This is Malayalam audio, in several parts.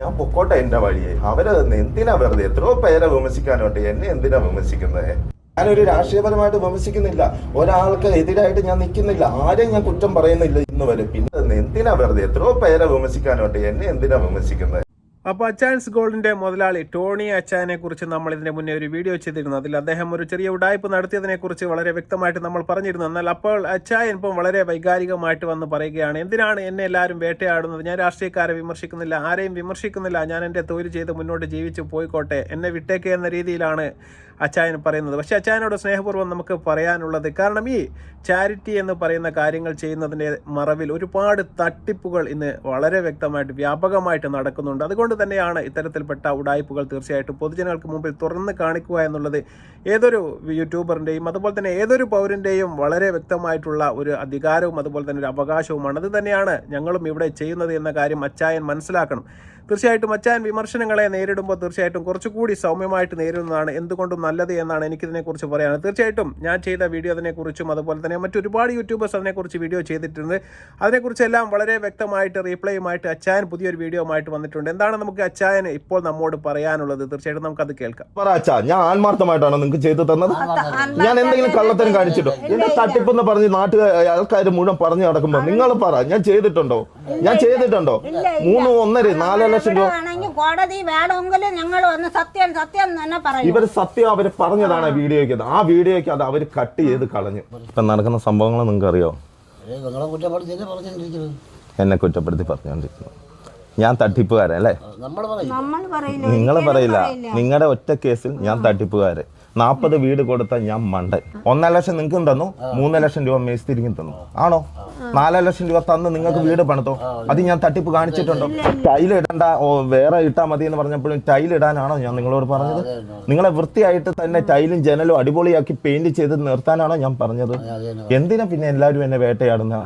ഞാൻ പൊക്കോട്ടെ എന്റെ വഴിയെ. അവരെ എന്തിനാ വെറുതെ? എത്രയോ പേരെ വിമർശിക്കാനുണ്ട്. എന്നെ എന്തിനാ വിമർശിക്കുന്നത് ഞാനൊരു രാഷ്ട്രീയപരമായിട്ട് വിമർശിക്കുന്നില്ല. ഒരാൾക്ക് എതിരായിട്ട് ഞാൻ നിൽക്കുന്നില്ല. ആരെയും ഞാൻ കുറ്റം പറയുന്നില്ല ഇന്ന് വരെ പിന്നെ എന്തിനാ വെറുതെ? എത്രയോ പേരെ വിമർശിക്കാനുണ്ട്. എന്നെ എന്തിനാ വിമർശിക്കുന്നത് അപ്പോൾ അച്ചാൻസ് ഗോൾഡിന്റെ മുതലാളി ടോണി അച്ചാനെ കുറിച്ച് നമ്മൾ ഇതിന് മുന്നേ ഒരു വീഡിയോ ചെയ്തിരുന്നു. അതിൽ അദ്ദേഹം ഒരു ചെറിയ ഉടായ്പ നടത്തിയതിനെക്കുറിച്ച് വളരെ വ്യക്തമായിട്ട് നമ്മൾ പറഞ്ഞിരുന്നു. എന്നാൽ അപ്പോൾ അച്ചായൻ ഇപ്പം വളരെ വൈകാരികമായിട്ട് വന്ന് പറയുകയാണ് എന്തിനാണ് എന്നെ എല്ലാവരും വേട്ടയാടുന്നത്? ഞാൻ രാഷ്ട്രീയക്കാരെ വിമർശിക്കുന്നില്ല ആരെയും വിമർശിക്കുന്നില്ല. ഞാൻ എന്റെ തൊഴിൽ ചെയ്ത് മുന്നോട്ട് ജീവിച്ച് പോയിക്കോട്ടെ. എന്നെ വിട്ടേക്കേ എന്ന രീതിയിലാണ് അച്ചായൻ പറയുന്നത്. പക്ഷേ അച്ചായനോട് സ്നേഹപൂർവം നമുക്ക് പറയാനുള്ളത് കാരണം ഈ ചാരിറ്റി എന്ന് പറയുന്ന കാര്യങ്ങൾ ചെയ്യുന്നതിന്റെ മറവിൽ ഒരുപാട് തട്ടിപ്പുകൾ ഇന്ന് വളരെ വ്യക്തമായിട്ട് വ്യാപകമായിട്ട് നടക്കുന്നുണ്ട്. അതുകൊണ്ട് തന്നെയാണ് ഇത്തരത്തിൽപ്പെട്ട ഉടായ്പകൾ തീർച്ചയായിട്ടും പൊതുജനങ്ങൾക്ക് മുമ്പിൽ തുറന്ന് കാണിക്കുക എന്നുള്ളത് ഏതൊരു യൂട്യൂബറിന്റെയും അതുപോലെ തന്നെ ഏതൊരു പൗരന്റെയും വളരെ വ്യക്തമായിട്ടുള്ള ഒരു അധികാരവും അതുപോലെ തന്നെ ഒരു അവകാശവുമാണ്. അത് തന്നെയാണ് ഞങ്ങളും ഇവിടെ ചെയ്യുന്നത് എന്ന കാര്യം അച്ചായൻ മനസ്സിലാക്കണം. തീർച്ചയായിട്ടും മച്ചാൻ വിമർശനങ്ങളെ നേരിടുമ്പോൾ തീർച്ചയായിട്ടും കുറച്ചുകൂടി സൗമ്യമായിട്ട് നേരിടുന്നതാണ് എന്തുകൊണ്ടും നല്ലത് എന്നാണ് എനിക്കിതിനെക്കുറിച്ച് പറയാനുള്ളത്. തീർച്ചയായിട്ടും ഞാൻ ചെയ്ത വീഡിയോ അതിനെക്കുറിച്ചും അതുപോലെ തന്നെ മറ്റൊരുപാട് യൂട്യൂബേഴ്സ് അതിനെക്കുറിച്ച് വീഡിയോ ചെയ്തിട്ടുണ്ട്. അതിനെക്കുറിച്ചെല്ലാം വളരെ വ്യക്തമായിട്ട് റീപ്ലൈയുമായിട്ട് അച്ചായൻ പുതിയൊരു വീഡിയോയുമായിട്ട് വന്നിട്ടുണ്ട്. എന്താണ് നമുക്ക് അച്ചായൻ ഇപ്പോൾ നമ്മോട് പറയാനുള്ളത്? തീർച്ചയായിട്ടും നമുക്കത് കേൾക്കാം. പറ അച്ഛാ ഞാൻ ആത്മാർത്ഥമായിട്ടാണ് നിങ്ങൾക്ക് ചെയ്തു തന്നത്? ഞാൻ എന്തെങ്കിലും കള്ളത്തരം കാണിച്ചിട്ടോ എന്റെ തട്ടിപ്പെന്ന് പറഞ്ഞ് നാട്ടുകാർ ആൾക്കാർ മുഴുവൻ പറഞ്ഞു നടക്കുമ്പോ നിങ്ങൾ പറ ഞാൻ ചെയ്തിട്ടുണ്ടോ? ഞാൻ ചെയ്തിട്ടുണ്ടോ? മൂന്ന് ഒന്നര നാല് ലക്ഷം രൂപ. ആണെങ്കിൽ കോടതി വേണമെങ്കിൽ ഞങ്ങൾ ഒന്ന് സത്യം സത്യം എന്ന് തന്നെ പറയും. ഇവർ സത്യം അവർ പറഞ്ഞതാണ് വീഡിയോയ്ക്ക്. ആ വീഡിയോയ്ക്ക് അത് അവർ കട്ട് ചെയ്ത് കളഞ്ഞു. ഇപ്പൊ നടക്കുന്ന സംഭവങ്ങൾ നിങ്ങൾക്ക് അറിയോ എന്നെ കുറ്റപ്പെടുത്തി പറഞ്ഞുകൊണ്ടിരിക്കുന്നു ഞാൻ തട്ടിപ്പുകാരൻ അല്ലേ? നമ്മൾ പറയും നമ്മൾ പറയില്ല നിങ്ങൾ പറയില്ല. നിങ്ങളുടെ ഒറ്റ കേസിൽ ഞാൻ തട്ടിപ്പുകാരൻ. നാൽപ്പത് വീട് കൊടുത്ത ഞാൻ മണ്ടൻ. ഒന്നര ലക്ഷം നിങ്ങൾക്കും തന്നു മൂന്നര ലക്ഷം രൂപ മേസ്തിരിക്കും തന്നു. ആണോ? നാലര ലക്ഷം രൂപ തന്ന് നിങ്ങൾക്ക് വീട് പണിതോ? അത് ഞാൻ തട്ടിപ്പ് കാണിച്ചിട്ടുണ്ടോ? ടൈൽ ഇടണ്ട വേറെ ഇട്ടാ മതി എന്ന് പറഞ്ഞപ്പോഴും ടൈൽ ഇടാനാണോ ഞാൻ നിങ്ങളോട് പറഞ്ഞത്? നിങ്ങളെ വൃത്തിയായിട്ട് തന്നെ ടൈലും ജനലും അടിപൊളിയാക്കി പെയിന്റ് ചെയ്ത് നിർത്താനാണോ ഞാൻ പറഞ്ഞത്? എന്തിനാ പിന്നെ എല്ലാവരും എന്നെ വേട്ടയാടുന്ന?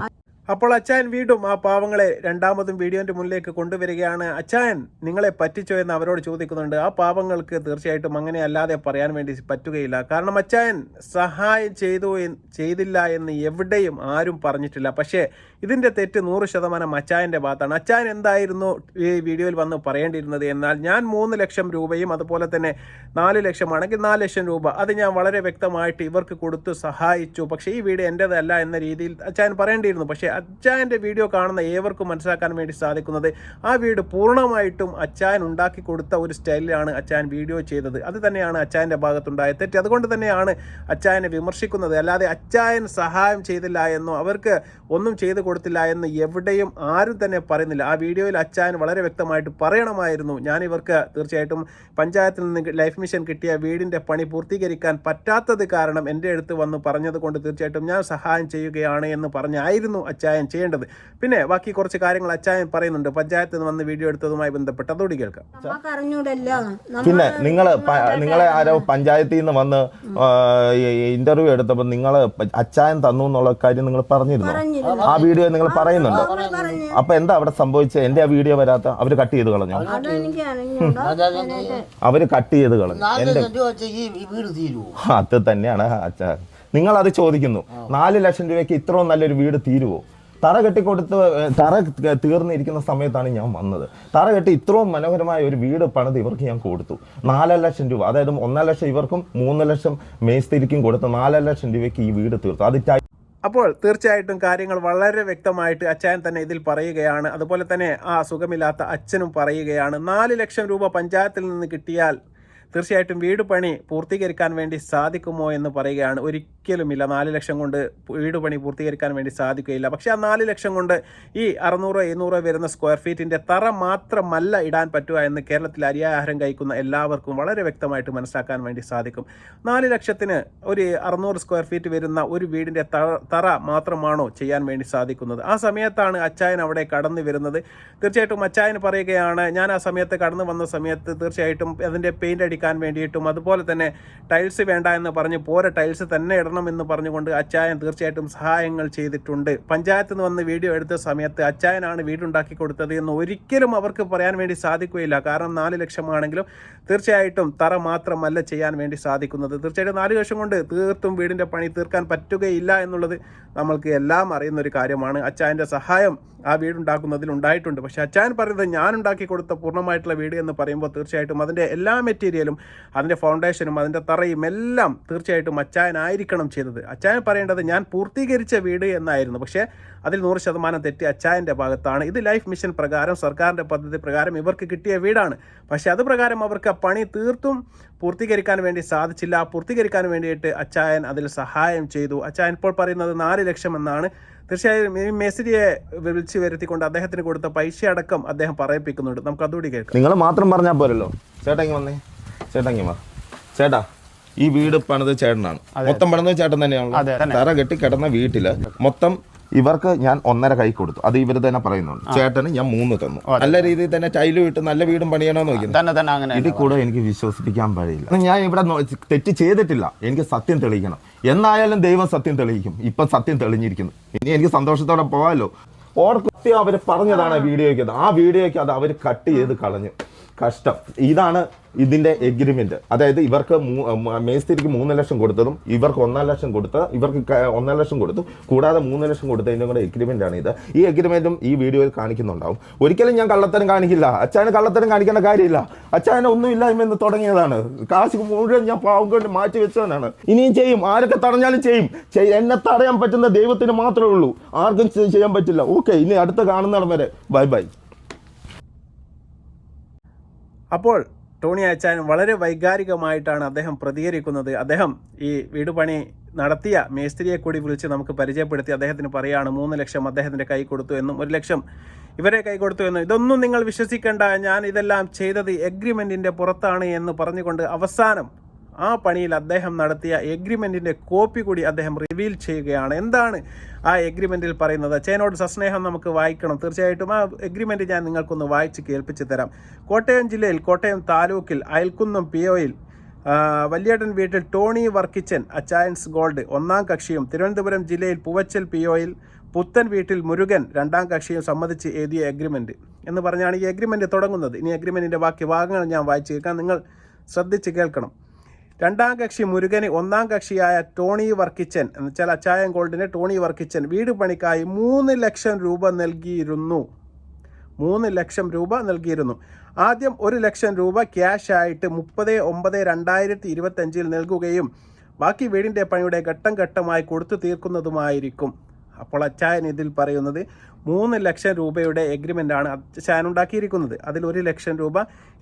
അപ്പോൾ അച്ചായൻ വീണ്ടും ആ പാവങ്ങളെ രണ്ടാമതും വീഡിയോന്റെ മുന്നിലേക്ക് കൊണ്ടുവരികയാണ്. അച്ചായൻ നിങ്ങളെ പറ്റിച്ചോ എന്ന് അവരോട് ചോദിക്കുന്നുണ്ട്. ആ പാവങ്ങൾക്ക് തീർച്ചയായിട്ടും അങ്ങനെ അല്ലാതെ പറയാൻ വേണ്ടി പറ്റുകയില്ല. കാരണം അച്ചായൻ സഹായം ചെയ്തു ചെയ്തില്ല എന്ന് എവിടെയും ആരും പറഞ്ഞിട്ടില്ല. പക്ഷേ ഇതിന്റെ തെറ്റ് നൂറ് ശതമാനം അച്ചായന്റെ ഭാഗത്താണ്. അച്ചായൻ എന്തായിരുന്നു ഈ വീഡിയോയിൽ വന്ന് പറയേണ്ടിയിരുന്നത് എന്നാൽ ഞാൻ മൂന്ന് ലക്ഷം രൂപയും അതുപോലെ തന്നെ നാല് ലക്ഷമാണെങ്കിൽ നാല് ലക്ഷം രൂപ അത് ഞാൻ വളരെ വ്യക്തമായിട്ട് ഇവർക്ക് കൊടുത്ത് സഹായിച്ചു. പക്ഷേ ഈ വീട് എന്റെതല്ല എന്ന രീതിയിൽ അച്ചായൻ പറയേണ്ടിയിരുന്നു. പക്ഷേ അച്ചായന്റെ വീഡിയോ കാണുന്ന ഏവർക്കും മനസ്സിലാക്കാൻ വേണ്ടി സാധിക്കുന്നത് ആ വീട് പൂർണമായിട്ടും അച്ചായൻ ഉണ്ടാക്കി കൊടുത്ത ഒരു സ്റ്റൈലിലാണ് അച്ചായൻ വീഡിയോ ചെയ്തത്. അത് തന്നെയാണ് അച്ചായന്റെ ഭാഗത്തുണ്ടായ തെറ്റ്. അതുകൊണ്ട് തന്നെയാണ് അച്ചായനെ വിമർശിക്കുന്നത്. അല്ലാതെ അച്ചായൻ സഹായം ചെയ്തില്ല എന്നോ അവർക്ക് ഒന്നും ചെയ്തു കൊടുത്തില്ല എന്ന് എവിടെയും ആരും തന്നെ പറയുന്നില്ല. ആ വീഡിയോയിൽ അച്ചായൻ വളരെ വ്യക്തമായിട്ട് പറയണമായിരുന്നു. ഞാൻ ഇവർക്ക് തീർച്ചയായിട്ടും പഞ്ചായത്തിൽ നിന്ന് ലൈഫ് മിഷൻ കിട്ടിയ വീടിന്റെ പണി പൂർത്തീകരിക്കാൻ പറ്റാത്തത് കാരണം എന്റെ അടുത്ത് വന്ന് പറഞ്ഞത് കൊണ്ട് തീർച്ചയായിട്ടും ഞാൻ സഹായം ചെയ്യുകയാണ് എന്ന് പറഞ്ഞായിരുന്നു അച്ചായൻ. ചെയ്യേണ്ടത്. പിന്നെ ബാക്കി കുറച്ച് കാര്യങ്ങൾ അച്ചായൻ പറയുന്നുണ്ട്. പഞ്ചായത്തിൽ നിന്ന് വന്ന് വീഡിയോ എടുത്തതുമായി ബന്ധപ്പെട്ട് അതോടി കേൾക്കാം. പിന്നെ നിങ്ങൾ നിങ്ങളെ ആരോ പഞ്ചായത്തിൽ നിന്ന് വന്ന് ഇന്റർവ്യൂ എടുത്തപ്പോൾ നിങ്ങൾ അച്ചായൻ തന്നു എന്നുള്ള കാര്യം നിങ്ങൾ പറഞ്ഞിരുന്നു? ആ വീഡിയോ നിങ്ങൾ പറയുന്നുണ്ട്? അപ്പൊ എന്താ അവിടെ സംഭവിച്ചത്? എന്റെ ആ വീഡിയോ വരാത്ത അവർ കട്ട് ചെയ്ത് കളഞ്ഞു? അവർ കട്ട് ചെയ്ത് കളഞ്ഞു? എന്റെ അത് തന്നെയാണ് അച്ഛാ നിങ്ങൾ അത് ചോദിക്കുന്നു നാല് ലക്ഷം രൂപയ്ക്ക് ഇത്രയും നല്ലൊരു വീട് തീരുവോ? തറ കെട്ടിക്കൊടുത്ത് തറ തീർന്നിരിക്കുന്ന സമയത്താണ് ഞാൻ വന്നത്. തറ കെട്ടി ഇത്രയും മനോഹരമായ ഒരു വീട് പണിത് ഇവർക്ക് ഞാൻ കൊടുത്തു. നാലര ലക്ഷം രൂപ അതായത് ഒന്നര ലക്ഷം ഇവർക്കും മൂന്ന് ലക്ഷം മേസ്തിരിക്കും കൊടുത്ത് നാലര ലക്ഷം രൂപയ്ക്ക് ഈ വീട് തീർത്തു. അത് അപ്പോൾ തീർച്ചയായിട്ടും കാര്യങ്ങൾ വളരെ വ്യക്തമായിട്ട് അച്ചായൻ തന്നെ ഇതിൽ പറയുകയാണ്. അതുപോലെ തന്നെ ആ സുഖമില്ലാത്ത അച്ഛനും പറയുകയാണ്. നാല് ലക്ഷം രൂപ പഞ്ചായത്തിൽ നിന്ന് കിട്ടിയാൽ തീർച്ചയായിട്ടും വീട് പണി പൂർത്തീകരിക്കാൻ വേണ്ടി സാധിക്കുമോ എന്ന് പറയുകയാണ്. ഒരിക്കലുമില്ല. നാല് ലക്ഷം കൊണ്ട് വീട് പണി പൂർത്തീകരിക്കാൻ വേണ്ടി സാധിക്കുകയില്ല. പക്ഷേ ആ നാല് ലക്ഷം കൊണ്ട് ഈ അറുന്നൂറ് എഴുന്നൂറ് വരുന്ന സ്ക്വയർ ഫീറ്റിന്റെ തറ മാത്രമല്ല ഇടാൻ പറ്റുക എന്ന് കേരളത്തിൽ അരിയാഹാരം കഴിക്കുന്ന എല്ലാവർക്കും വളരെ വ്യക്തമായിട്ട് മനസ്സിലാക്കാൻ വേണ്ടി സാധിക്കും. നാല് ലക്ഷത്തിന് ഒരു അറുന്നൂറ് സ്ക്വയർ ഫീറ്റ് വരുന്ന ഒരു വീടിന്റെ തറ മാത്രമാണോ ചെയ്യാൻ വേണ്ടി സാധിക്കുന്നത്? ആ സമയത്താണ് അച്ചായൻ അവിടെ കടന്നു വരുന്നത്. തീർച്ചയായിട്ടും അച്ചായൻ പറയുകയാണ് ഞാൻ ആ സമയത്ത് കടന്നു വന്ന സമയത്ത് തീർച്ചയായിട്ടും അതിന്റെ പെയിന്റ് അടിക്കാൻ പൂർത്തീകരിക്കാൻ വേണ്ടിയിട്ടും അതുപോലെ തന്നെ ടൈൽസ് വേണ്ട എന്ന് പറഞ്ഞ് പോരെ ടൈൽസ് തന്നെ ഇടണം എന്ന് പറഞ്ഞുകൊണ്ട് അച്ചായൻ തീർച്ചയായിട്ടും സഹായങ്ങൾ ചെയ്തിട്ടുണ്ട്. പഞ്ചായത്ത് നിന്ന് വന്ന് വീഡിയോ എടുത്ത സമയത്ത് അച്ചായനാണ് വീടുണ്ടാക്കി കൊടുത്തത് എന്ന് ഒരിക്കലും അവർക്ക് പറയാൻ വേണ്ടി സാധിക്കുകയില്ല. കാരണം നാല് ലക്ഷമാണെങ്കിലും തീർച്ചയായിട്ടും തറ മാത്രമല്ല ചെയ്യാൻ വേണ്ടി സാധിക്കുന്നത്. തീർച്ചയായിട്ടും നാല് ലക്ഷം കൊണ്ട് തീർത്തും വീടിന്റെ പണി തീർക്കാൻ പറ്റുകയില്ല എന്നുള്ളത് നമ്മൾക്ക് എല്ലാം അറിയുന്ന ഒരു കാര്യമാണ്. അച്ചായന്റെ സഹായം ആ വീടുണ്ടാക്കുന്നതിൽ ഉണ്ടായിട്ടുണ്ട്. പക്ഷേ അച്ചാൻ പറയുന്നത് ഞാൻ ഉണ്ടാക്കി കൊടുത്ത പൂർണമായിട്ടുള്ള വീട് എന്ന് പറയുമ്പോൾ തീർച്ചയായിട്ടും അതിന്റെ എല്ലാ മെറ്റീരിയലും അതിന്റെ ഫൗണ്ടേഷനും അതിന്റെ തറയും എല്ലാം തീർച്ചയായിട്ടും അച്ചായനായിരിക്കണം ചെയ്തത്. അച്ചായൻ പറയേണ്ടത് ഞാൻ പൂർത്തീകരിച്ച വീട് എന്നായിരുന്നു. പക്ഷേ അതിൽ നൂറ് ശതമാനം തെറ്റി അച്ചായന്റെ ഭാഗത്താണ്. ഇത് ലൈഫ് മിഷൻ പ്രകാരം സർക്കാരിന്റെ പദ്ധതി പ്രകാരം ഇവർക്ക് കിട്ടിയ വീടാണ്. പക്ഷേ അത് പ്രകാരം അവർക്ക് പണി തീർത്തും പൂർത്തീകരിക്കാൻ വേണ്ടി സാധിച്ചില്ല. പൂർത്തീകരിക്കാൻ വേണ്ടിയിട്ട് അച്ചായൻ അതിൽ സഹായം ചെയ്തു. അച്ചായൻ ഇപ്പോൾ പറയുന്നത് നാല് ലക്ഷം എന്നാണ്. തീർച്ചയായും ഈ മെസ്സിഡിയെ വിളിച്ചു വരുത്തിക്കൊണ്ട് അദ്ദേഹത്തിന് കൊടുത്ത പൈസ അടക്കം അദ്ദേഹം പറയിപ്പിക്കുന്നുണ്ട്. നമുക്ക് അതുകൂടി കേൾക്കാം. നിങ്ങൾ മാത്രം പറഞ്ഞാൽ പോരല്ലോ. ചേട്ടാ വന്നേ. ചേട്ടാ വാ. ചേട്ടാ ഈ വീട് പണിത് ചേട്ടനാണ്. മൊത്തം പണിത് ചേട്ടൻ തന്നെയാണ് തറ കെട്ടി കിടന്ന വീട്ടിൽ മൊത്തം ഇവർക്ക് ഞാൻ ഒന്നര കൈ കൊടുത്തു. അത് ഇവർ തന്നെ പറയുന്നുണ്ട്. ചേട്ടന് ഞാൻ മൂന്ന് തന്നു. നല്ല രീതിയിൽ തന്നെ ടൈലും ഇട്ട് നല്ല വീടും പണിയണമെന്ന് അങ്ങനെ ഇതിൽ കൂടെ എനിക്ക് വിശ്വസിപ്പിക്കാൻ കഴിയില്ല ഞാൻ ഇവിടെ തെറ്റ് ചെയ്തിട്ടില്ല. എനിക്ക് സത്യം തെളിയിക്കണം. എന്നായാലും ദൈവം സത്യം തെളിയിക്കും. ഇപ്പൊ സത്യം തെളിഞ്ഞിരിക്കുന്നു. ഇനി എനിക്ക് സന്തോഷത്തോടെ പോകാമല്ലോ. ഓർക്കൃത്യം അവർ അവർ പറഞ്ഞതാണ് വീഡിയോയ്ക്ക് ആ വീഡിയോയ്ക്ക് അത് അവർ കട്ട് ചെയ്ത് കളഞ്ഞു. കഷ്ടം. ഇതാണ് ഇതിന്റെ എഗ്രിമെന്റ് അതായത് ഇവർക്ക് മേസ്തിരിക്ക് മൂന്ന് ലക്ഷം കൊടുത്തതും ഇവർക്ക് ഒന്നര ലക്ഷം കൊടുത്ത് ഇവർക്ക് ഒന്നര ലക്ഷം കൊടുത്തു കൂടാതെ മൂന്ന് ലക്ഷം കൊടുത്തതിന്റെ കൂടെ എഗ്രിമെന്റ് ആണ് ഇത്. ഈ എഗ്രിമെന്റും ഈ വീഡിയോയിൽ കാണിക്കുന്നുണ്ടാവും. ഒരിക്കലും ഞാൻ കള്ളത്തരം കാണിക്കില്ല. അച്ഛന് കള്ളത്തരം കാണിക്കേണ്ട കാര്യമില്ല. അച്ചായന ഒന്നും എന്ന് തുടങ്ങിയതാണ്. കാശ് മുഴുവൻ ഞാൻ പാവം കൊണ്ട് മാറ്റി വെച്ചവനാണ്. ഇനിയും ചെയ്യും. ആരൊക്കെ തടഞ്ഞാലും ചെയ്യും. ചെയ്- എന്നെ തടയാൻ പറ്റുന്ന ദൈവത്തിന് മാത്രമേ ഉള്ളൂ. ആർക്കും ചെയ്യാൻ പറ്റില്ല. ഓക്കെ ഇനി അടുത്ത കാണുന്നിടം വരെ. Bye bye. അപ്പോൾ ടോണി അച്ചാൻ വളരെ വൈകാരികമായിട്ടാണ് അദ്ദേഹം പ്രതികരിക്കുന്നത്. അദ്ദേഹം ഈ വീട് പണി നടത്തിയ മേസ്ത്രിയെ കൂടി വിളിച്ച് നമുക്ക് പരിചയപ്പെടുത്തി അദ്ദേഹത്തിന് പറയാണ് മൂന്ന് ലക്ഷം അദ്ദേഹത്തിന്റെ കൈ കൊടുത്തു എന്നും ഒരു ലക്ഷം ഇവരെ കൈ കൊടുത്തു എന്നും. ഇതൊന്നും നിങ്ങൾ വിശ്വസിക്കേണ്ട ഞാൻ ഇതെല്ലാം ചെയ്തത് എഗ്രിമെന്റിന്റെ പുറത്താണ് എന്ന് പറഞ്ഞുകൊണ്ട് അവസാനം ആ പണിയിൽ അദ്ദേഹം നടത്തിയ എഗ്രിമെന്റിന്റെ കോപ്പി കൂടി അദ്ദേഹം റിവീൽ ചെയ്യുകയാണ്. എന്താണ് ആ എഗ്രിമെന്റിൽ പറയുന്നത്? ചേനോട് സസ്നേഹം നമുക്ക് വായിക്കണം. തീർച്ചയായിട്ടും ആ എഗ്രിമെന്റ് ഞാൻ നിങ്ങൾക്കൊന്ന് വായിച്ച് കേൾപ്പിച്ചു തരാം. കോട്ടയം ജില്ലയിൽ കോട്ടയം താലൂക്കിൽ അയൽക്കുന്നം പി ഒയിൽ വല്യേട്ടൻ വീട്ടിൽ ടോണി വർക്കിച്ചൻ അച്ചായൻസ് ഗോൾഡ് ഒന്നാം കക്ഷിയും തിരുവനന്തപുരം ജില്ലയിൽ പൂവച്ചൽ പി ഒയിൽ പുത്തൻ വീട്ടിൽ മുരുകൻ രണ്ടാം കക്ഷിയും സംബന്ധിച്ച് എഴുതിയ എഗ്രിമെന്റ് എന്ന് പറഞ്ഞാണ് ഈ എഗ്രിമെന്റ് തുടങ്ങുന്നത്. ഇനി എഗ്രിമെന്റിന്റെ ബാക്കി ഭാഗങ്ങൾ ഞാൻ വായിച്ചു കേൾക്കാം. നിങ്ങൾ ശ്രദ്ധിച്ച് കേൾക്കണം. രണ്ടാം കക്ഷി മുരുകന് ഒന്നാം കക്ഷിയായ ടോണി വർക്കിച്ചൻ എന്ന് വെച്ചാൽ അച്ചായൻ ഗോൾഡിന് ടോണി വർക്കിച്ചൻ വീട് പണിക്കായി മൂന്ന് ലക്ഷം രൂപ നൽകിയിരുന്നു. മൂന്ന് ലക്ഷം രൂപ നൽകിയിരുന്നു. ആദ്യം ഒരു ലക്ഷം രൂപ ക്യാഷ് ആയിട്ട് മുപ്പത് ഒമ്പത് രണ്ടായിരത്തി ഇരുപത്തഞ്ചിൽ നൽകുകയും ബാക്കി വീടിന്റെ പണിയുടെ ഘട്ടം ഘട്ടമായി കൊടുത്തു തീർക്കുന്നതുമായിരിക്കും. അപ്പോൾ അച്ചായൻ ഇതിൽ പറയുന്നത് മൂന്ന് ലക്ഷം രൂപയുടെ എഗ്രിമെന്റ് ആണ് അച്ചായൻ ഉണ്ടാക്കിയിരിക്കുന്നത്. അതിൽ ഒരു ലക്ഷം രൂപ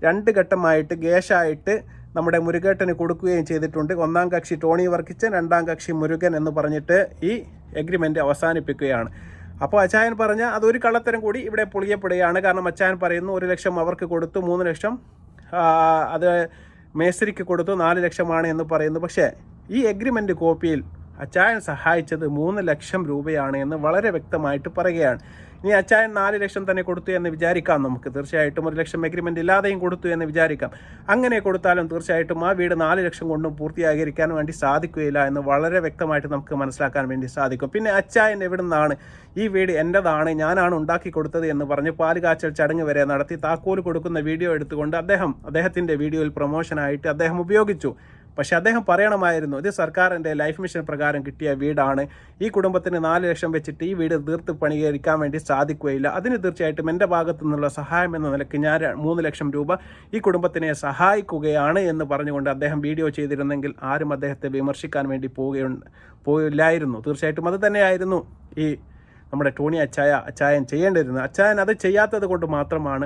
രണ്ട് ഘട്ടമായിട്ട് ഗ്യാഷായിട്ട് നമ്മുടെ മുരുകേട്ടന് കൊടുക്കുകയും ചെയ്തിട്ടുണ്ട്. ഒന്നാം കക്ഷി ടോണി വർക്കിച്ചൻ രണ്ടാം കക്ഷി മുരുകൻ എന്ന് പറഞ്ഞിട്ട് ഈ എഗ്രിമെന്റ് അവസാനിപ്പിക്കുകയാണ്. അപ്പോൾ അച്ചായൻ പറഞ്ഞ അതൊരു കള്ളത്തരം കൂടി ഇവിടെ പൊളിയപ്പെടുകയാണ്. കാരണം അച്ചായൻ പറയുന്നു ഒരു ലക്ഷം അവർക്ക് കൊടുത്തു മൂന്ന് ലക്ഷം അത് മേസ്ത്രിക്ക് കൊടുത്തു നാല് ലക്ഷമാണ് എന്ന് പറയുന്നു. പക്ഷേ ഈ എഗ്രിമെന്റ് കോപ്പിയിൽ അച്ചായൻ സഹായിച്ചത് മൂന്ന് ലക്ഷം രൂപയാണ് എന്ന് വളരെ വ്യക്തമായിട്ട് പറയുകയാണ്. ഇനി അച്ചായൻ നാല് ലക്ഷം തന്നെ കൊടുത്തു എന്ന് വിചാരിക്കാം നമുക്ക്. തീർച്ചയായിട്ടും ഒരു ലക്ഷം എഗ്രിമെന്റ് ഇല്ലാതെയും കൊടുത്തു എന്ന് വിചാരിക്കാം. അങ്ങനെ കൊടുത്താലും തീർച്ചയായിട്ടും ആ വീട് നാല് ലക്ഷം കൊണ്ടും പൂർത്തിയാകരിക്കാൻ വേണ്ടി സാധിക്കുകയില്ല എന്ന് വളരെ വ്യക്തമായിട്ട് നമുക്ക് മനസ്സിലാക്കാൻ വേണ്ടി സാധിക്കും. പിന്നെ അച്ചായൻ എവിടെ നിന്നാണ് ഈ വീട് എന്റെതാണ് ഞാനാണ് ഉണ്ടാക്കി കൊടുത്തത് എന്ന് പറഞ്ഞ് പാൽ കാച്ചൽ ചടങ്ങ് വരെ നടത്തി താക്കോൽ കൊടുക്കുന്ന വീഡിയോ എടുത്തുകൊണ്ട് അദ്ദേഹം അദ്ദേഹത്തിന്റെ വീഡിയോയിൽ പ്രൊമോഷനായിട്ട് അദ്ദേഹം ഉപയോഗിച്ചു. പക്ഷെ അദ്ദേഹം പറയണമായിരുന്നു ഇത് സർക്കാരിന്റെ ലൈഫ് മിഷൻ പ്രകാരം കിട്ടിയ വീടാണ്. ഈ കുടുംബത്തിന് നാല് ലക്ഷം വെച്ചിട്ട് ഈ വീട് തീർത്ത് പണികരിക്കാൻ വേണ്ടി സാധിക്കുകയില്ല. അതിന് തീർച്ചയായിട്ടും എന്റെ ഭാഗത്തു നിന്നുള്ള സഹായം എന്ന നിലയ്ക്ക് ഞാൻ മൂന്ന് ലക്ഷം രൂപ ഈ കുടുംബത്തിനെ സഹായിക്കുകയാണ് എന്ന് പറഞ്ഞുകൊണ്ട് അദ്ദേഹം വീഡിയോ ചെയ്തിരുന്നെങ്കിൽ ആരും അദ്ദേഹത്തെ വിമർശിക്കാൻ വേണ്ടി പോവുകയുണ്ട് പോയില്ലായിരുന്നു. തീർച്ചയായിട്ടും അത് തന്നെയായിരുന്നു ഈ നമ്മുടെ ടോണി അച്ചായ അച്ചായൻ ചെയ്യേണ്ടിയിരുന്നത്. അച്ചായൻ അത് ചെയ്യാത്തത് കൊണ്ട് മാത്രമാണ്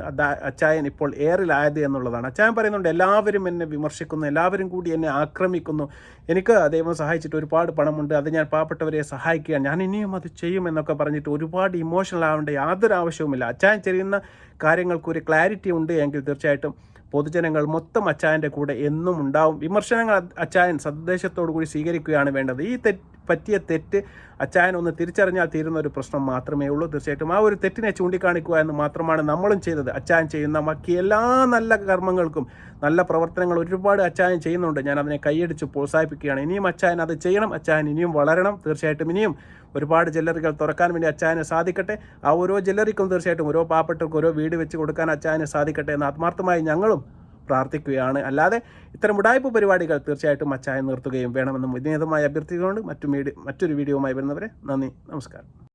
അച്ചായൻ ഇപ്പോൾ എയറിലായത് എന്നുള്ളതാണ്. അച്ചായൻ പറയുന്നുണ്ട് എല്ലാവരും എന്നെ വിമർശിക്കുന്നു എല്ലാവരും കൂടി എന്നെ ആക്രമിക്കുന്നു. എനിക്ക് ദൈവം സഹായിച്ചിട്ട് ഒരുപാട് പണമുണ്ട്. അത് ഞാൻ പാവപ്പെട്ടവരെ സഹായിക്കുക ഞാൻ ഇനിയും അത് ചെയ്യുമെന്നൊക്കെ പറഞ്ഞിട്ട് ഒരുപാട് ഇമോഷണൽ ആവേണ്ട യാതൊരു ആവശ്യവുമില്ല. അച്ചായൻ ചെയ്യുന്ന കാര്യങ്ങൾക്ക് ഒരു ക്ലാരിറ്റി ഉണ്ട് എങ്കിൽ തീർച്ചയായിട്ടും പൊതുജനങ്ങൾ മൊത്തം അച്ചായന്റെ കൂടെ എന്നും ഉണ്ടാവും. വിമർശനങ്ങൾ അച്ചായൻ സന്ദേശത്തോടു കൂടി സ്വീകരിക്കുകയാണ് വേണ്ടത്. ഈ തെറ്റ് പറ്റിയ തെറ്റ് അച്ചായൻ ഒന്ന് തിരിച്ചറിഞ്ഞാൽ തീരുന്ന ഒരു പ്രശ്നം മാത്രമേ ഉള്ളൂ. തീർച്ചയായിട്ടും ആ ഒരു തെറ്റിനെ ചൂണ്ടിക്കാണിക്കുക എന്ന് മാത്രമാണ് നമ്മളും ചെയ്തത്. അച്ചായൻ ചെയ്യുന്ന ബാക്കി എല്ലാ നല്ല കർമ്മങ്ങൾക്കും നല്ല പ്രവർത്തനങ്ങൾ ഒരുപാട് അച്ചായൻ ചെയ്യുന്നുണ്ട്. ഞാൻ അതിനെ കൈയടിച്ച് പ്രോത്സാഹിപ്പിക്കുകയാണ്. ഇനിയും അച്ചായൻ അത് ചെയ്യണം. അച്ചായൻ ഇനിയും വളരണം. തീർച്ചയായിട്ടും ഇനിയും ഒരുപാട് ജ്വല്ലറികൾ തുറക്കാൻ വേണ്ടി അച്ചായന് സാധിക്കട്ടെ. ആ ഓരോ ജ്വല്ലറിക്കും തീർച്ചയായിട്ടും ഓരോ പാപ്പട്ടർക്കും ഓരോ വീട് വെച്ച് കൊടുക്കാൻ അച്ചായന് സാധിക്കട്ടെ എന്ന് ആത്മാർത്ഥമായി ഞങ്ങളും പ്രാർത്ഥിക്കുകയാണ്. അല്ലാതെ ഇത്തരം ഉടായ്പ പരിപാടികൾ തീർച്ചയായിട്ടും അച്ചായം നിർത്തുകയും വേണമെന്നും വിനീതമായി അഭ്യർത്ഥിച്ചുകൊണ്ട് മറ്റു മീഡിയ മറ്റൊരു വീഡിയോയുമായി വരുന്നവരെ നന്ദി നമസ്കാരം.